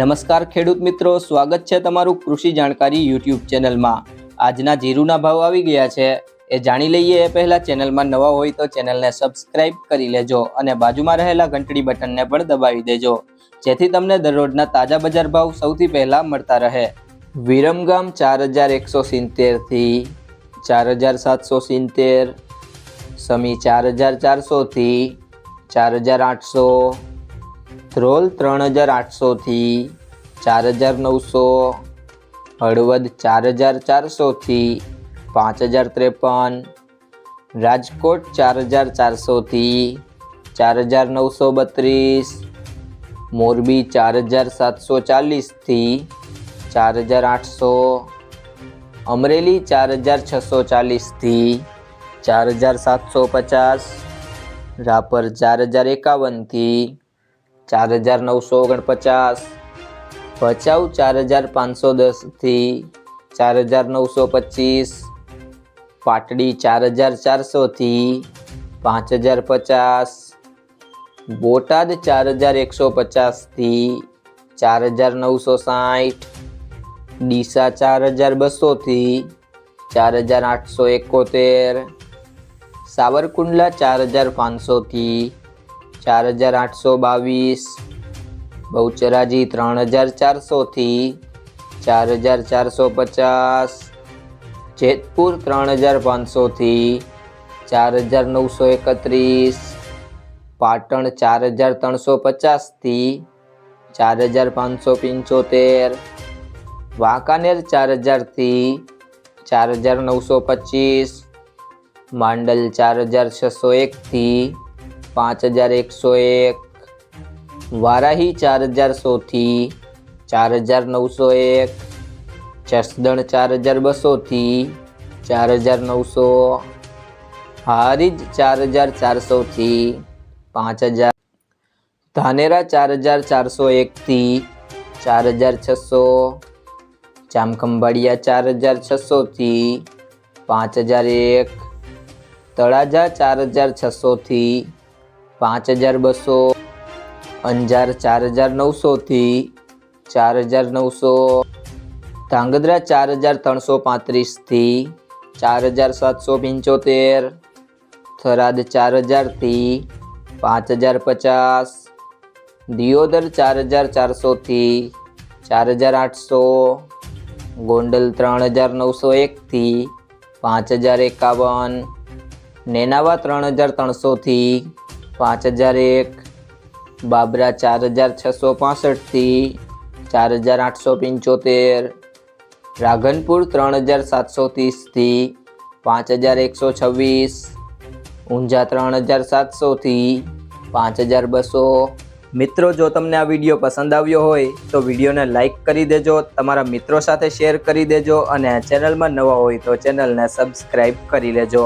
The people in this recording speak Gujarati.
નમસ્કાર ખેડૂત મિત્રો, સ્વાગત છે તમારું કૃષિ જાણકારી યુટ્યુબ ચેનલમાં. આજના જીરુના ભાવ આવી ગયા છે. એ જાણી લઈએ એ પહેલાં ચેનલમાં નવા હોય તો ચેનલને સબસ્ક્રાઇબ કરી લેજો અને બાજુમાં રહેલા ઘંટડી બટનને પણ દબાવી દેજો. જેથી તમને દરરોજના તાજા બજાર ભાવ સૌથી પહેલાં મળતા રહે. વિરમગામ ચાર હજાર એકસો સિત્તેરથી ચાર હજાર સાતસો સિત્તેર, સમી ચાર હજાર ચારસોથી ચાર હજાર આઠસો ધ્રોલ ત્રણ હજાર આઠસોથી ચાર હજાર નવસો, હળવદ ચાર હજાર ચારસોથી પાંચ હજાર ત્રેપન, રાજકોટ ચાર હજાર ચારસોથી ચાર હજાર નવસો બત્રીસ, મોરબી ચાર હજાર સાતસો ચાલીસથી ચાર હજાર આઠસો, અમરેલી ચાર હજાર છસો ચાલીસથી ચાર હજાર સાતસો પચાસ, રાપર ચાર હજાર એકાવનથી ચાર હજાર નવસો ઓગણપચાસ ભચાઉ ચાર હજાર પાંચસો દસથી ચાર હજાર નવસો પચીસ, પાટડી ચાર હજાર ચારસોથી પાંચ હજાર પચાસ, બોટાદ ચાર હજાર એકસો પચાસથી ચાર હજાર નવસો સાઠ, ડીસા ચાર હજાર બસોથી ચાર હજાર આઠસો એકોતેર, સાવરકુંડલા ચાર હજાર પાંચસોથી ચાર હજાર આઠસો બાવીસ, બહુચરાજી ત્રણ હજાર ચારસોથી ચાર હજાર ચારસો પચાસ, જેતપુર ત્રણ હજાર પાંચસોથી ચાર હજાર નવસો એકત્રીસ, પાટણ ચાર હજાર ત્રણસો પચાસથી ચાર હજાર પાંચસો પંચોતેર, વાંકાનેર ચાર હજારથી ચાર હજાર નવસો પચીસ, માંડલ ચાર હજાર છસો એકથી પાંચ હજાર એકસો એક વારાહી ચાર હજાર સોથી ચાર હજાર નવસો એક જસદણ ચાર હજાર બસોથી ચાર હજાર નવસો હારીજ ચાર હજાર ચારસોથી પાંચ હજાર ધાનેરા ચાર હજાર ચારસો એકથી ચાર હજાર છસો જામખંભાળિયા ચાર હજાર છસોથી પાંચ હજાર એક તળાજા ચાર હજાર છસોથી પાંચ હજાર બસો, અંજાર ચાર હજાર નવસોથી ચાર હજાર નવસો, ધાંગધ્રા ચાર હજાર ત્રણસો પાંત્રીસથી ચાર હજાર સાતસો પંચોતેર, થરાદ ચાર હજારથી પાંચ હજાર પચાસ, દિયોદર ચાર હજાર ચારસોથી ચાર હજાર આઠસો, ગોંડલ ત્રણ હજાર નવસો એકથી પાંચ હજાર એકાવન, નેનાવા ત્રણ હજાર ત્રણસોથી પાંચ હજાર એક, બાબરા ચાર હજાર છસો પાસઠથી ચાર હજાર આઠસો પંચોતેર રાધનપુર ત્રણ હજાર સાતસો ત્રીસથી પાંચ હજાર એકસો છવ્વીસ, ઊંઝા ત્રણ હજાર સાતસોથી પાંચ હજાર બસો. મિત્રો, જો તમને આ વીડિયો પસંદ આવ્યો હોય, તો વિડીયોને લાઇક કરી દેજો, તમારા મિત્રો સાથે શેર કરી દેજો અને ચેનલમાં નવા હોય તો ચેનલને સબસ્ક્રાઈબ કરી લેજો.